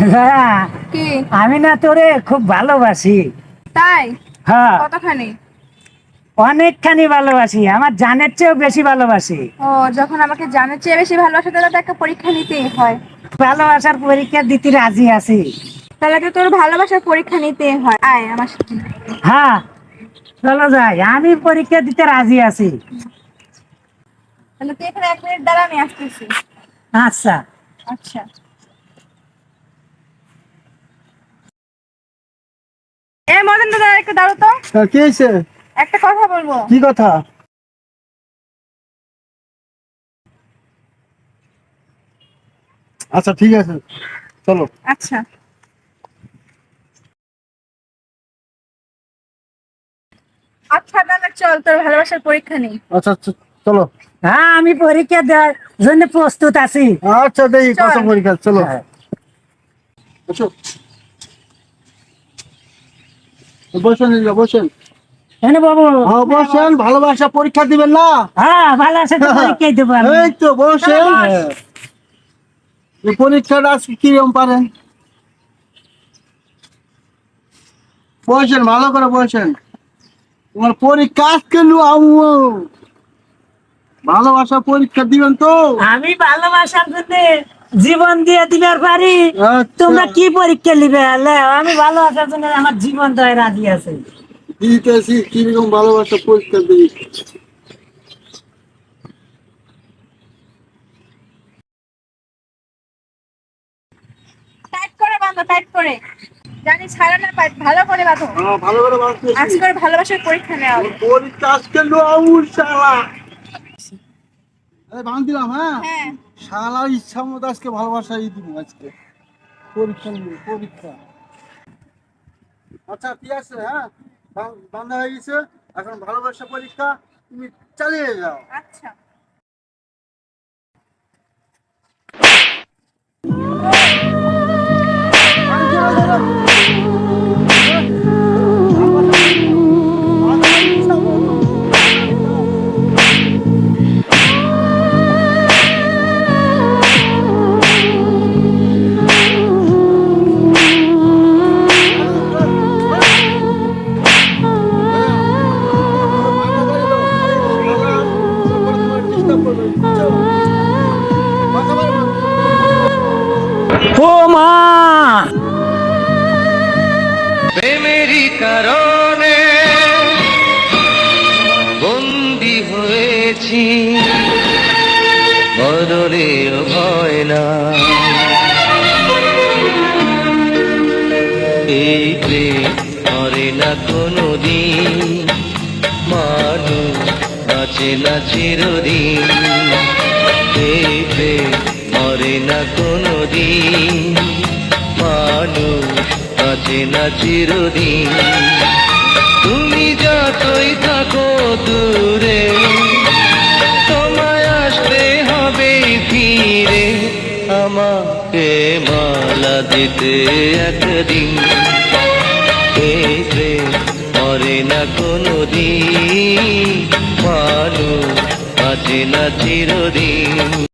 কি? আমি না তোরে খুব ভালোবাসি। তাই? হ্যাঁ। কতখানি? অনেকখানি ভালোবাসি আমার জানের চেয়েও বেশি ভালোবাসি। ও যখন আমাকে জানার চেয়ে বেশি ভালোবাসা তাহলে তো একটা পরীক্ষা নিতেই হয়। ভালোবাসার পরীক্ষা দিতে রাজি আছি। তাহলে তো তোর ভালোবাসার পরীক্ষা নিতেই হয়। আয় আমার সাথে। হ্যাঁ চলো যাই। আমি পরীক্ষা দিতে রাজি আছি। তাহলে তুই এখানে এক মিনিট দাঁড়া আমি আসতেছি। আচ্ছা। আচ্ছা। দাদা একটু দাঁড়ো তো। হ্যাঁ, কি হয়েছে? একটা কথা বলব। কি কথা? আচ্ছা ঠিক আছে। চলো। আচ্ছা। আচ্ছা তাহলে চল তোর ভালোবাসার পরীক্ষা নেই। আচ্ছা আচ্ছা চলো। হ্যাঁ আমি পরীক্ষা দেওয়ার জন্য প্রস্তুত আছি। আচ্ছা দেখি কত পরীক্ষা চলো। হ্যাঁ। বসো বসেন বসেন। এনে বাবু? হ্যাঁ বসেন ভালোবাসা পরীক্ষা দিবেন না? হ্যাঁ ভালোবাসা পরীক্ষাই দেবো আমি। এই তো বসেন। পরীক্ষাটা আজকে কীরকম পারেন? বসেন ভালো করে বসেন। তোমার পরীক্ষা আজকে ভালোবাসা পরীক্ষা দিবেন তো? আমি ভালোবাসার জন্য জীবন দিয়ে দিবার পারি? আচ্ছা। তোমরা কি পরীক্ষা নিবে? আমি ভালোবাসার জন্য আমার জীবন তো রাজি আছে। দিতেছি কীরকম ভালোবাসা পরীক্ষা দিই টাইট করে বাঁধো টাইট করে। জানি ছাড়া না পাই ভালো করে বাঁধো। হ্যাঁ ভালো করে বাঁচতেছি আজ ভালোবাসার পরীক্ষা নেওয়া। পরীক্ষা আজকে শালা। বাঁধ দিলাম হ্যাঁ? হ্যাঁ। শালার ইচ্ছা মতো আজকে ভালোবাসাই দিব আজকে। পরীক্ষা নিয়ে পরীক্ষা। আচ্ছা ঠিক আছে হ্যাঁ? বান- বান্ধা হয়ে গেছে এখন ভালোবাসা পরীক্ষা তুমি চালিয়ে যাও। আচ্ছা। ও মা প্রেমেরই কারণে বন্দি হয়েছি। মরণেও ভয় না। এই প্রেম করে না কোনো দিন মানুষ বাঁচে না চিরদিন। এই প্রেম করে না কোনো দিন মানুষ না চিরদিন। তুমি যতই থাকো দূরে, তোমায় আসতে হবে ফিরে। আমাকে মালা দিতে একদিন। প্রেম করে না কোনো দিন মানুষ বাঁচে না চিরদিন।